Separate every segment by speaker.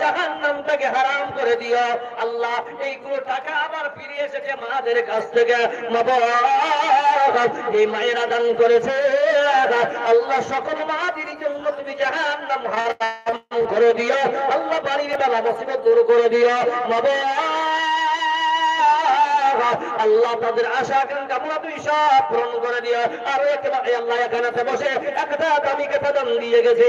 Speaker 1: জাহান নামটাকে হারাম করে দিও। আল্লাহ, এইগুলো টাকা আবার ফিরে এসেছে মাদের কাছ থেকে। এই মায়েরা দান করেছে। আল্লাহ, সকল মাদের জন্য তুমি জাহান নাম হারাম করে দিও। আল্লাহ, বাড়ির বেলা মুসিবত দূর করে দিও। মা আল্লাহ, তাদের আশা কামনা তুই সব পূরণ করে দিও। আর আল্লাহ এখানে বসে একটা দামি কথা দিয়ে গেছে।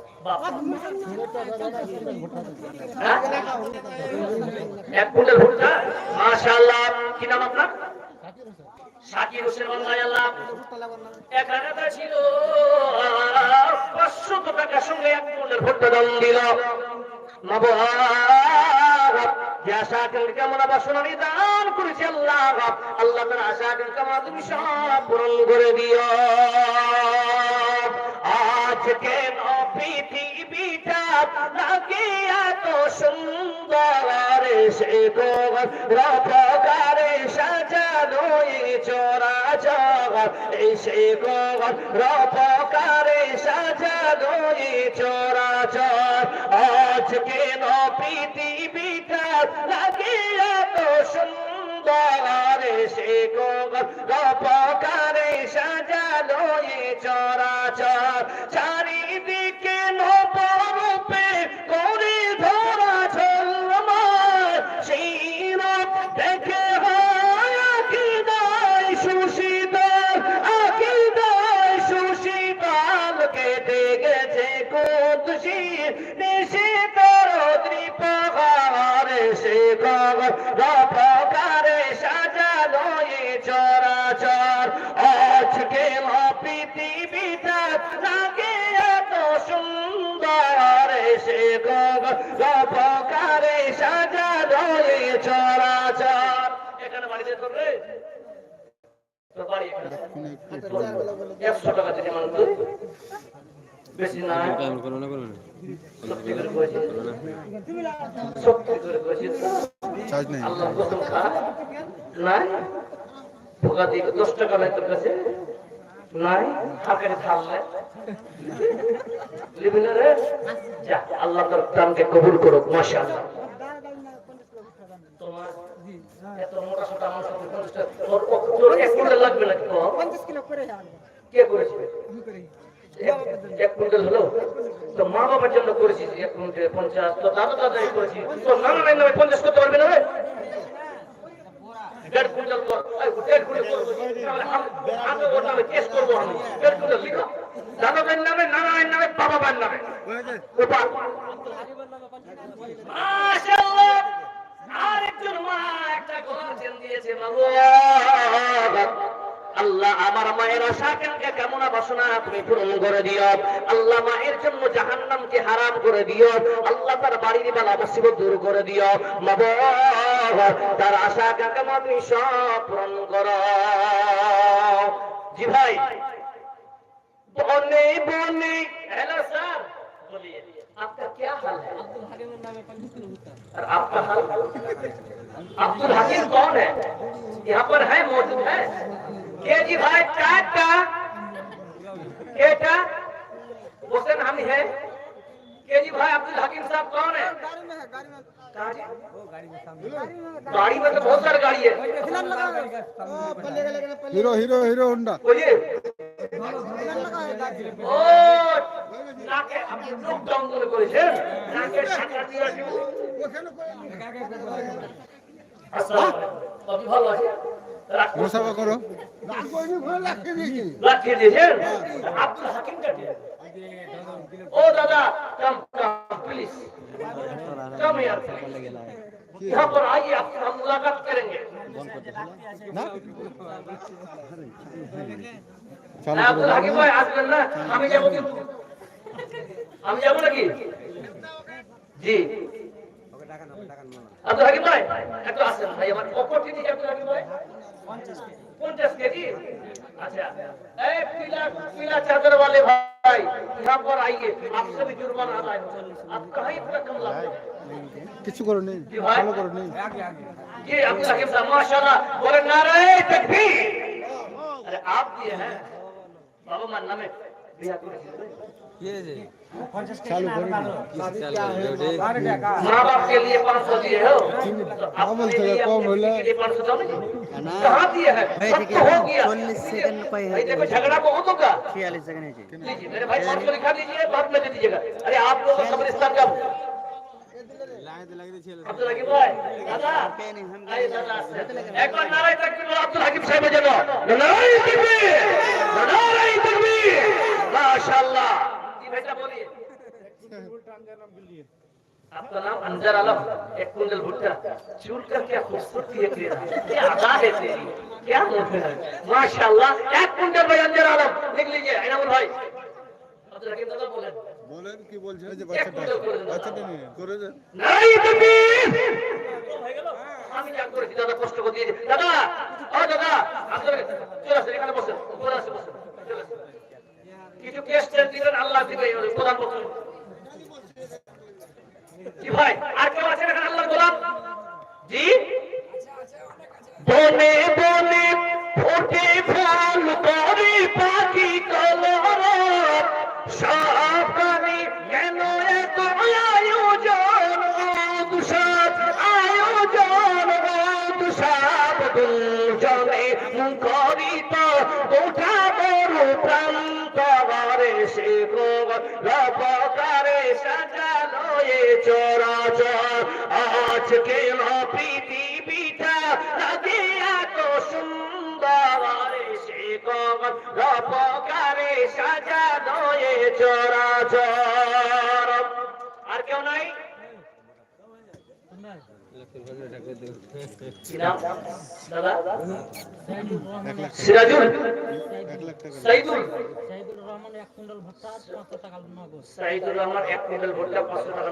Speaker 1: এক কুইন্টাল ভুট্টা মাশাআল্লাহ, কি নাম আপনার? শাকির হোসেন বাংলায় আল্লাহ, এক টাকা ছিল। পাঁচশো টাকার সঙ্গে এক কুইন্টাল ভুট্টা দাম দিল। কেমন বাসনা দান করেছে আল্লাহ আল্লাহ তার আশা আকাঙ্ক্ষা তুমি সব পূরণ করে দিও। আজকে পৃথিবীটা লাগে এত সুন্দর সে গো রফকারে সাজানো চোরা এই সে গো রফকারে সাজানো চোরা চর আজকে ন পৃথিবীটা লাগে এত সুন্দর সে গো রফকারে সাজানো এই চরা গপকারে সাজালো এ চরাচর এখানে বাড়িতে করবে? তো বাড়ি এখানে একশো টাকা দিতে মানুষ বেশি না। সত্যি করে করেছি আল্লাহ দিয়ে দশ টাকা নাই তোর কাছে। নাই হাকারে থামলে লিবি যা আল্লাহ তোর দানকে কবুল করুক মাশাআল্লাহ। তোমার এত মোটা সোটা আমার সাথে পঞ্চাশ তোর তোর এক কুইন্টাল লাগবে নাকি
Speaker 2: পঞ্চাশ কিলো করে
Speaker 1: কে করেছে? এক- কুইন্টাল হলো? তো মা বাবার জন্য করেছিস এক কুইন্টাল পঞ্চাশ তো দাদা দাদাই করেছি। তো নানা নাই নামে পঞ্চাশ করতে পারবে না? দেড় কুইন্টাল দেড় কুইন্টাল নামে কেস করব আমি। দেড় কুইন্টাল লিখো দাদা নামে নানা নামে বাবা ভাইয়ের নামে মাশাআল্লাহ! আরেকজন মা একটা গর্জন দিয়েছে, বাবু। আল্লাহ আমার মায়ের আশা আকাঙ্ক্ষা কামনা বাসনা তুমি পূরণ করে দিও আল্লাহ মায়ের জন্য জাহান্নামকে হারাম করে দিও আল্লাহ তার বাড়ির বেলা মুসিবত দূর করে দিও বাবা তার আশা আকাঙ্ক্ষা মা তুমি সব পূরণ করো জি ভাই বনে বনে हेलो सर बोलिए आपका क्या हाल है और आपका हाल अब्दुल हकीम कौन है यहाँ पर है मौजूद है के जी भाई टाटा केटा हुसैन हम है के जी भाई अब्दुल हकीम साहब कौन है
Speaker 2: गाड़ी में है गाड़ी में
Speaker 1: कहाँ जी?
Speaker 2: गाड़ी में
Speaker 1: गाड़ी में तो बहुत सारी गाड़ी है
Speaker 2: फिलहाल लगा है ओ पल्ले का लेकिन पल्ले
Speaker 3: হিরো হিরো হিরো হোন্ডা
Speaker 1: बोलिए
Speaker 2: फिलहाल लगा है गाड़ी में
Speaker 1: ও নাকে আপনি চোখ জঙ্গলে করেছেন নাকের শাখা দিয়ে আসি আসসালামু আলাইকুম আপনি ভালো আছেন রাখুন।
Speaker 3: মোসাফা করো
Speaker 1: রাখিয়ে দিয়েছেন আব্দুল হাকিম কাটে ओ दादा कम कम प्लीज कम यार यहाँ पर आइए आप हम मुलाकात करेंगे
Speaker 3: না চালু
Speaker 1: হ্যাঁ,
Speaker 3: করে
Speaker 1: আব্দুল হাকিম ভাই আসবেন না আমি যাবো কিন্তু আমি যাবো নাকি জি আব্দুল হাকিম ভাই একটু আসেন ভাই আমার কত কেজি আব্দুল হাকিম ভাই পঞ্চাশ কেজি अच्छा ए पीला पीला चादर वाले भाई यहाँ पर आइए आपसे भी जुर्माना अदा है आप कहाँ इतना कम लाते हैं?
Speaker 3: কিছু করো নেই
Speaker 1: जी भाई
Speaker 3: ভালো করো নেই
Speaker 1: ये अब्दुल हकीम साहब माशाल्लाह बोले नारे तकबीर अरे आप दिए हैं बाबा मानना में बिया
Speaker 3: চালু করো না
Speaker 1: माँ बाप के लिए पाँच सौ दिए हो। कहाँ दिए तो है? चौलीस सेकंड पे है झगड़ा तो बहुत होगा तो
Speaker 4: छियालीस सेकंड है
Speaker 1: मेरे भाई पाँच सौ लिखा दीजिए बाद में दे दीजिएगा। अरे आप लोग कब्रिस्तान का अब्दुल हकीम भाई वैसा बोलिए आपका नाम अंजर आलम एक कुंडल भुट्टा चूल कर क्या खूबसूरती है तेरा क्या अदा है तेरी क्या मोहर है माशाल्लाह एक कुंडल भाई अंजर आलम लिख लीजिए इनामुल भाई
Speaker 3: বলেন কি বলছেন যে বাচ্চাটা বাচ্চাটা নিয়ে করে দেন
Speaker 1: নাই তুমি আমি জাগ করেছি দাদা কষ্ট করে দিয়েছি দাদা ও দাদা আসলে চলে আসেন এখানে বসেন উপরে আসেন বসেন কিছু কেস টেস দিবেন, আল্লাহ দিবে প্রধানমন্ত্রী ভাই, আর কেউ এখানে আল্লাহ গোলাম? জি? বনে বনে ফুল করে পাখি কলর কেন এত আয়োজন? দুসাদ আয়োজন দুসাদ দুজনে করিত ওঠা বড় প্রান্ত ঘরে সে রবকারে সাজালো এ চরাচর আজকে পৃথিবীটা লাগে এত সুন্দর সে রবকারে সাজালো এ চরাচর। আর কেউ নাই? সিরাজুল? সাইদুল?
Speaker 5: রহমান এক কুইন্টাল ভর্তা পাঁচশো টাকা
Speaker 1: সাইদুর রহমান এক কুইন্টাল ভুট্টা, পাঁচশো টাকা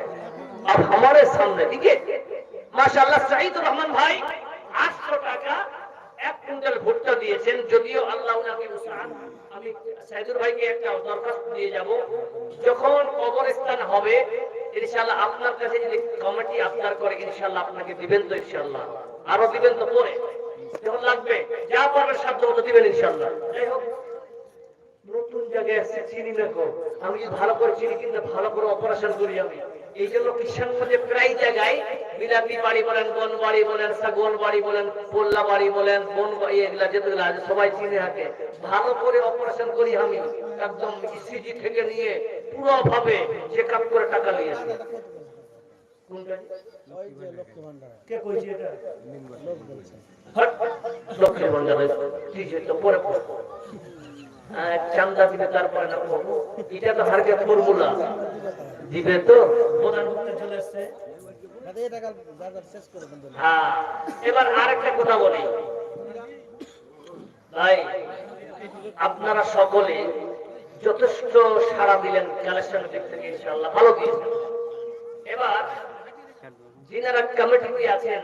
Speaker 1: अब हमारे सामने देखिए माशाल्लाह सईद रहमान भाई আটশো টাকা এক কুইন্টাল ভুট্টা দিয়েছেন যদিও আল্লাহ উনাকে উসান আমি সাইদুর ভাইকে একটা দরখাস্ত দিয়ে যাব যখন কবরস্থান হবে ইনশাআল্লাহ আপনার কাছে যদি কমিটি আবদার করে ইনশাআল্লাহ আপনাকে দিবেন তো ইনশাআল্লাহ আরো দিবেন তো পরে যখন লাগবে যা পারবে সাধ্য মতো দিবেন ইনশাআল্লাহ যাই হোক নতুন জায়গায় এসে চিনি না কো আমি যদি ভালো করে চিনি কিন্তু ভালো করে অপারেশন করি আমি এই জন্য কিষানগঞ্জে প্রায় জায়গায় বিলাতি বাড়ি বলেন বন বাড়ি বলেন সাগন বাড়ি বলেন পোল্লা বাড়ি বলেন বন এগুলা যেগুলো আছে সবাই চিনে থাকে ভালো করে অপারেশন করি আমি একদম ইসিজি থেকে নিয়ে পুরো ভাবে চেক আপ করে টাকা নিয়ে আসি। কোনটা? কে কইছে এটা? হট, ভান্ডার ঠিক আছে তো পরে চান্দা দিবে তারপরে না করব এটা তো হারকে ফর্মুলা দিবে তো? চলে হ্যাঁ এবার আরেকটা কথা বলি। ভাই আপনারা সকলে যথেষ্ট সাড়া দিলেন কালেকশন দিক থেকে ইনশাআল্লাহ। ভালো কি এবার যিনারা কমিটিতে আছেন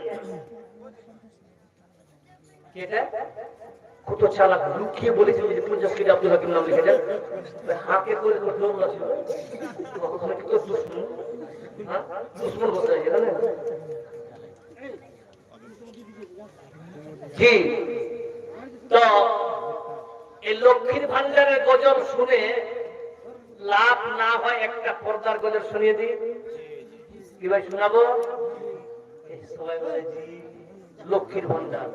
Speaker 1: কত চালাক লুকিয়ে বলেছিল যে পঞ্চাশ কেজি আব্দুল হাকিম নাম লিখে যান হাতে করে ডোমলা ছিল। দুশ্মন? হ্যাঁ? জি। তো এই লক্ষ্মীর ভান্ডারের গজল শুনে লাভ না হয় একটা পর্দার গজল শুনিয়ে দিই। কি ভাই শোনাবো? লক্ষ্মীর ভান্ডার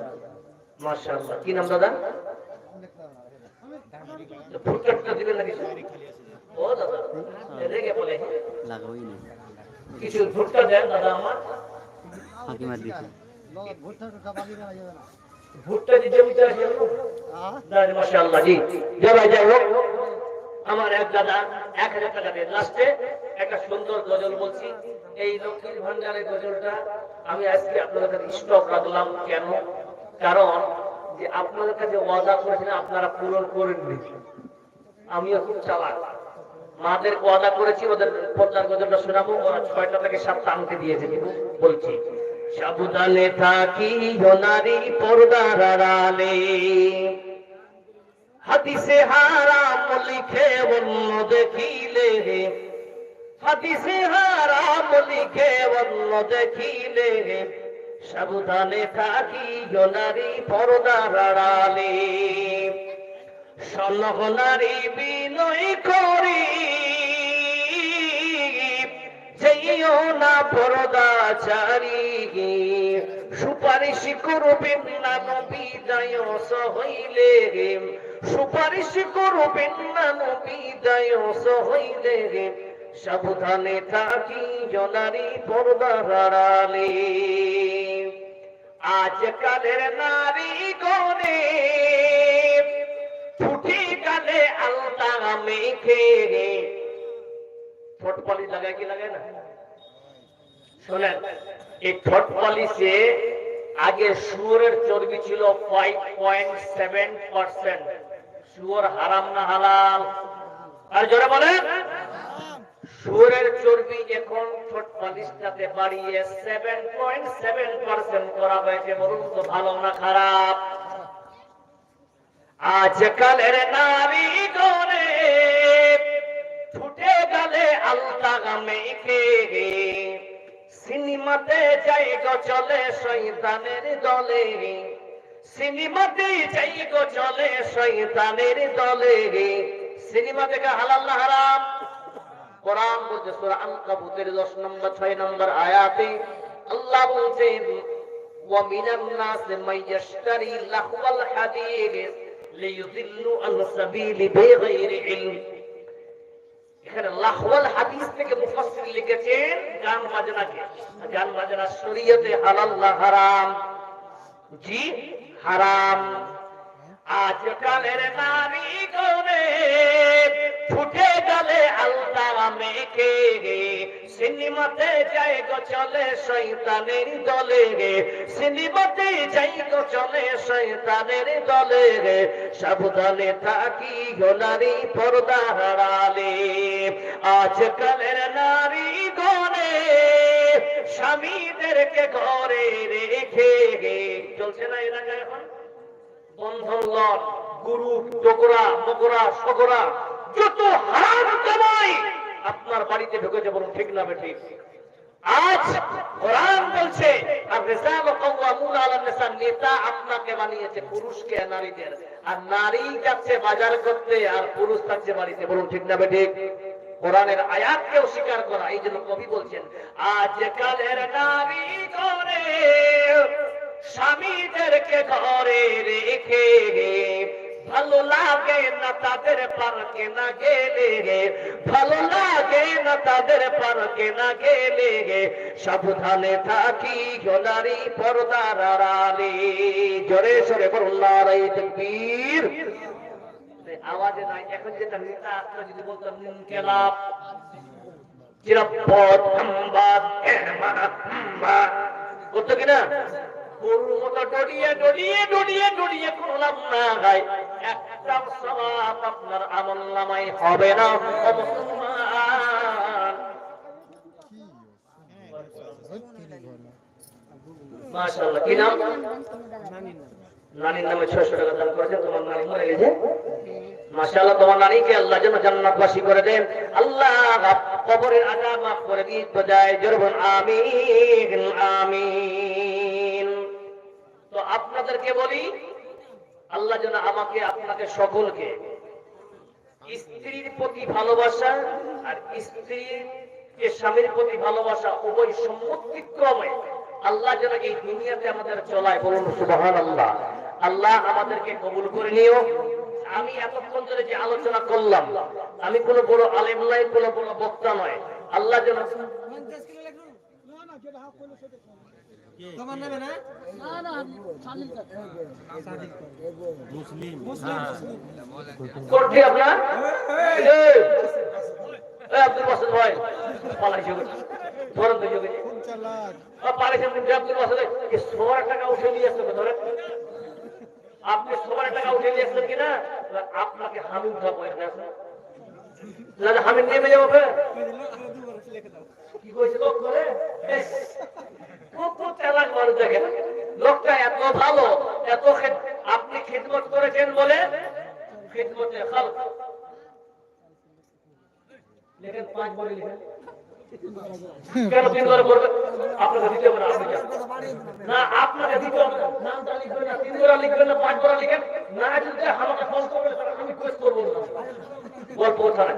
Speaker 1: মাশাআল্লাহ। কি নাম দাদা? ফুটকাটটা দিবেন নাকি ও দাদা রেগে বলে।
Speaker 4: লাগাওই না
Speaker 1: কিছু ভুট্টা দেন দাদা আমার। ভুট্টা দিতে দিতে আসে দাদা মাশাআল্লাহ জি। জয় যাই হোক। আমার এক দাদা এক হাজার টাকা দিয়ে লাস্টে একটা সুন্দর গজল বলছি। এই লক্ষ্মীর ভান্ডারের গজলটা আমি আজকে আপনাদের স্টক রাখলাম। কেন? কারণ যে আপনাদের কাছে ওয়াদা করেছিলেন আপনারা পূরণ করেননি। আমিও খুব চালাক। মাদের ওয়াদা করেছি, ওদের পদ্মার গজলটা শোনাবো, ওরা ছয়টা থেকে সাতটা আনতে দিয়েছে, কিন্তু বলছি, সাবধানে থাকি নারী পর্দার আড়ালে। হাদিসে হারাম লিখে অন্য দেখিলে। হাদিসে হারাম লিখে অন্য দেখিলে। সাবধানে থাকি নারী, পর্দার আড়ালে। সনহনারি বিনয় করি যেও না পরদাচারী সুপারিশ করবেন না নবী, দায় হইলে সুপারিশ করবেন না নবী হইলে সাবধানে থাকি জনারি পর্দার আড়ালে। আজকালের নারী গনে ফুটি গালে আলতা মেখে ঠোঁট পালিশ লাগায় কি লাগায় না? শোনেন, এই ঠোঁট পালিশে আগে শুয়োরের চর্বি ছিল ফাইভ পয়েন্ট সেভেন পার্সেন্ট শুয়োর হারাম না হালাল। আর জোরে বলেন। শুয়োরের চর্বি এখন ঠোঁট বাড়িয়ে সেভেন পয়েন্ট সেভেন পার্সেন্ট করা হয়েছে, বলুন তো ভালো না খারাপ? আজকালের নারী গনে ফুটে গেলে আলতা মেখে সিনেমাতে যাই গো চলে শৈতানের দলে। সিনেমাতে যাই গো চলে শৈতানের দলে। সিনেমা থেকে হালাল না হারাম? কোরআন বলছে, সূরা আনকাবুতের 10 নম্বর 6 নম্বর আয়াতে আল্লাহ বলছেন ওয়া মিনান নাস লাহওয়াল আন বিগাইরি ইলম. এখানে লাহওয়াল থেকে মুফাসসির লিখেছেন, গান বাজনাকে গান বাজনা শরীয়তে হালাল না হারাম? জি, হারাম। আজকালের নারী কোনে ফুটে গেলে আলতা মেখে সিনেমাতে যাই গো, চলে শৈতানের দলে রে। সিনেমাতে যাই গো, চলে শৈতানের দলে রে। সাবধানে থাকি গো নারী পর্দা হারালে আজকালের নারী গনে স্বামীদেরকে ঘরে রেখে। গে চলছে না এলাকায় এখন? বন্ধন লট, গুরু, টকরা মকরা সকরা যত হারাম কামাই। আপনার বাড়িতে ঢুকেছে বলুন ঠিক না বেঠিক আজ কোরআন বলছে, আর রিসাল কওয়ামুন আলা নিসা, নেতা আপনাকে বানিয়েছে পুরুষকে, নারীদের। আর নারী যাচ্ছে বাজার করতে, আর পুরুষ থাকছে বাড়িতে। বলুন, ঠিক না বেঠিক কোরআনের আয়াতকে অস্বীকার করা, এই জন্য কবি বলছেন, আজকালের নারী করে স্বামীদেরকে ঘরে রেখে ভালো লাগে না তাদের পার্কে না গেলে গে ভালো লাগে না তাদের পার্কে না গেলে গে সাবধানে থাকি জলারি পর্দার আড়ালে। জোরে সরে করুন নারাই আওয়াজে নাই, এখন যেটা নিতা আসলে যদি বলতাম করতো কিনা? গরুর তোমার নানিকে আল্লাহ যেন জান্নাতবাসী করে দেন। আল্লাহ কবরের আযাব মাফ করে দিয়ে তো আপনাদেরকে বলি, আল্লাহ যেন আমাকে, আপনাকে সকলকে স্ত্রীর প্রতি ভালোবাসা আর স্ত্রীর স্বামীর প্রতি ভালোবাসা উভয় সম্মতিক্রমে আল্লাহ যেন এই দুনিয়াতে আমাদের চলায় বলুন সুবহান আল্লাহ আল্লাহ আমাদেরকে কবুল করে নিও। আমি এতক্ষণ ধরে যে আলোচনা করলাম, আমি কোনো বড় আলেম নয়, কোনো বড় বক্তা নয়। আল্লাহ যেন
Speaker 2: তোমার নামে না?
Speaker 1: করছি আপনার এই, এই। আব্দুল বাসুদ ভাই পালাইছে ধরেন তো যোগে
Speaker 3: কোন চালাক
Speaker 1: পালাইছেন কিন্তু আব্দুল বাসুদ এই টাকা উঠে নিয়ে আসতে ধরেন আপনি সবার টাকা উঠে নিয়ে আসলেন কিনা? আপনাকে হামি উঠাবো এখানে আসলে না আমি নেমে যাব কি কইছে লোক করে? কত চালাক মানুষ দেখেন লোকটা এত ভালো, এত আপনি খিদমত করেছেন বলে খিদমতে খাল। লেখেন পাঁচ বলে লিখেন। কেন তিন করে করবে আপনাকে দিতে হবে না আপনাকে দিতে হবে না। নামটা লিখবেন না তিন করে লিখবেন না পাঁচ করে লিখেন। না যদি আমাকে ফোন করবে তাহলে আমি কোয়েস করব। না করে মানে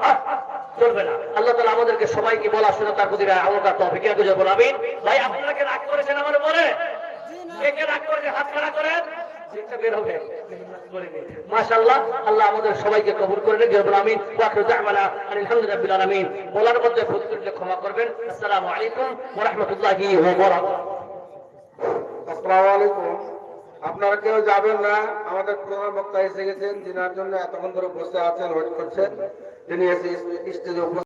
Speaker 1: হ্যাঁ, আমাদেরকে সবাইকে বলা শুনে তার প্রতি আমলটা তবে কে বুঝে বলো আমিন। ভাই আপনাকে রাগ করেছেন আমার সবাইকে কবুল করে বলার মধ্যে ক্ষমা করবেন। আসসালামু আলাইকুম ওয়া রাহমাতুল্লাহি
Speaker 4: আপনারা কেউ যাবেন না। আমাদের প্রধান বক্তা এসে গেছেন, যিনার জন্য এতক্ষণ ধরে বসে আছেন, ওয়েট করছেন। তিনি এসে স্টেজে